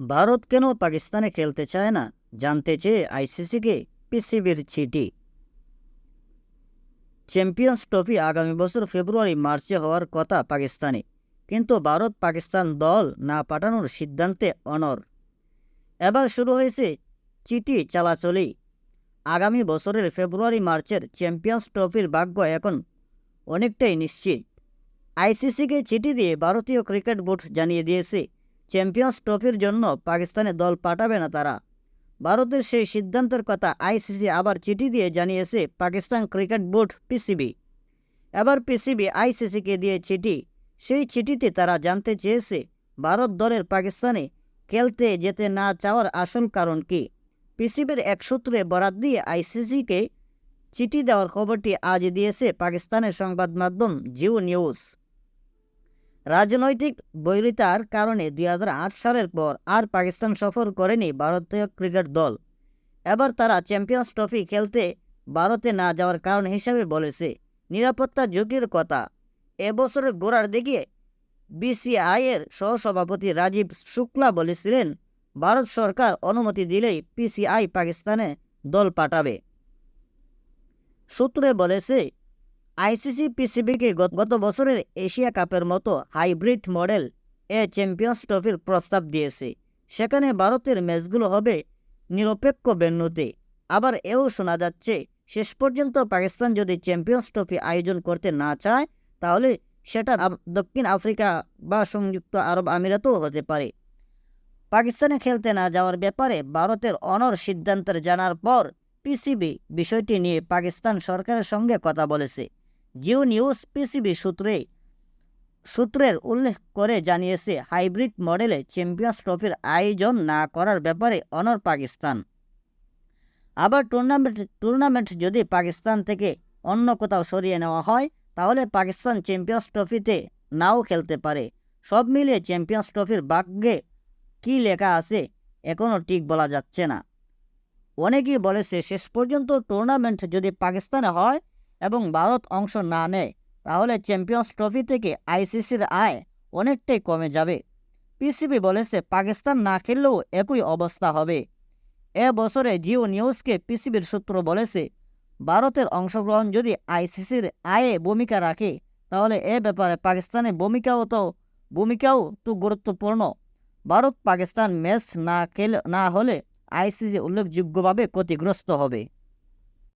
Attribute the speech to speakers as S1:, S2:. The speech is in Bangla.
S1: ভারত কেন পাকিস্তানে খেলতে চায় না? জানতে চেয়ে আইসিসিকে পিসিবির চিঠি। চ্যাম্পিয়ন্স ট্রফি আগামী বছর ফেব্রুয়ারি, মার্চে হওয়ার কথা পাকিস্তানে। কিন্তু ভারত পাকিস্তান দল না পাঠানোর সিদ্ধান্তে অনর এবার শুরু হয়েছে চিঠি চালাচলি আগামী বছরের ফেব্রুয়ারি, মার্চের চ্যাম্পিয়ন্স ট্রফির ভাগ্য এখন অনেকটাই নিশ্চিত। আইসিসিকে চিঠি দিয়ে ভারতীয় ক্রিকেট বোর্ড জানিয়ে দিয়েছে চ্যাম্পিয়ন্স ট্রফির জন্য পাকিস্তানে দল পাঠাবে না তারা। ভারতের সেই সিদ্ধান্তের কথা আইসিসি আবার চিঠি দিয়ে জানিয়েছে পাকিস্তান ক্রিকেট বোর্ড পিসিবি। এবার পিসিবি আইসিসিকে দিয়ে চিঠি। সেই চিঠিতে তারা জানতে চেয়েছে, ভারত দলের পাকিস্তানে খেলতে যেতে না চাওয়ার আসল কারণ কি? পিসিবির এক সূত্রে বরাত দিয়ে আইসিসিকে চিঠি দেওয়ার খবরটি আজ দিয়েছে পাকিস্তানের সংবাদ মাধ্যম জিও নিউজ। রাজনৈতিক বৈরিতার কারণে দুই হাজার আট সালের পর আর পাকিস্তান সফর করেনি ভারতীয় ক্রিকেট দল। এবার তারা চ্যাম্পিয়ন্স ট্রফি খেলতে ভারতে না যাওয়ার কারণ হিসাবে বলেছে। নিরাপত্তা ঝুঁকির কথা। এবছরের গোড়ার দিকে বিসিআইয়ের সহসভাপতি রাজীব শুক্লা বলেছিলেন, ভারত সরকার অনুমতি দিলেই পিসিআই পাকিস্তানে দল পাঠাবে। সূত্রে বলেছে আইসিসি পিসিবিকে গত বছরের এশিয়া কাপের মতো হাইব্রিড মডেল এ চ্যাম্পিয়ন্স ট্রফির প্রস্তাব দিয়েছে। সেখানে ভারতের ম্যাচগুলো হবে নিরপেক্ষ ভেন্যুতে। আবার এও শোনা যাচ্ছে, শেষ পর্যন্ত পাকিস্তান যদি চ্যাম্পিয়ন্স ট্রফি আয়োজন করতে না চায়, তাহলে সেটা দক্ষিণ আফ্রিকা বা সংযুক্ত আরব আমিরাতও হতে পারে। পাকিস্তানে খেলতে না যাওয়ার ব্যাপারে ভারতের অনর সিদ্ধান্তের জানার পর পিসিবি বিষয়টি নিয়ে পাকিস্তান সরকারের সঙ্গে কথা বলেছে। জিও নিউজ পিসিবি সূত্রে, সূত্রের উল্লেখ করে জানিয়েছে, হাইব্রিড মডেলে চ্যাম্পিয়ন্স ট্রফির আয়োজন না করার ব্যাপারে অনর পাকিস্তান। আবার টুর্নামেন্ট টুর্নামেন্ট যদি পাকিস্তান থেকে অন্য কোথাও সরিয়ে নেওয়া হয়, তাহলে পাকিস্তান চ্যাম্পিয়ন্স ট্রফিতে নাও খেলতে পারে। সব মিলিয়ে চ্যাম্পিয়ন্স ট্রফির ভাগ্যে কী লেখা আছে এখনও ঠিক বলা যাচ্ছে না। অনেকেই বলেছে, শেষ পর্যন্ত টুর্নামেন্ট যদি পাকিস্তানে হয় এবং ভারত অংশ না নেয়, তাহলে চ্যাম্পিয়ন্স ট্রফি থেকে আইসিসির আয় অনেকটাই কমে যাবে। পিসিবি বলেছে পাকিস্তান না খেললেও একই অবস্থা হবে। এ বছরে জিও নিউজকে পিসিবির সূত্র বলেছে ভারতের অংশগ্রহণ যদি আইসিসির আয়ে ভূমিকা রাখে, তাহলে এ ব্যাপারে পাকিস্তানের ভূমিকাও তো ভূমিকাও তো গুরুত্বপূর্ণ। ভারত পাকিস্তান ম্যাচ না খেল, না হলে আইসিসি উল্লেখযোগ্যভাবে ক্ষতিগ্রস্ত হবে।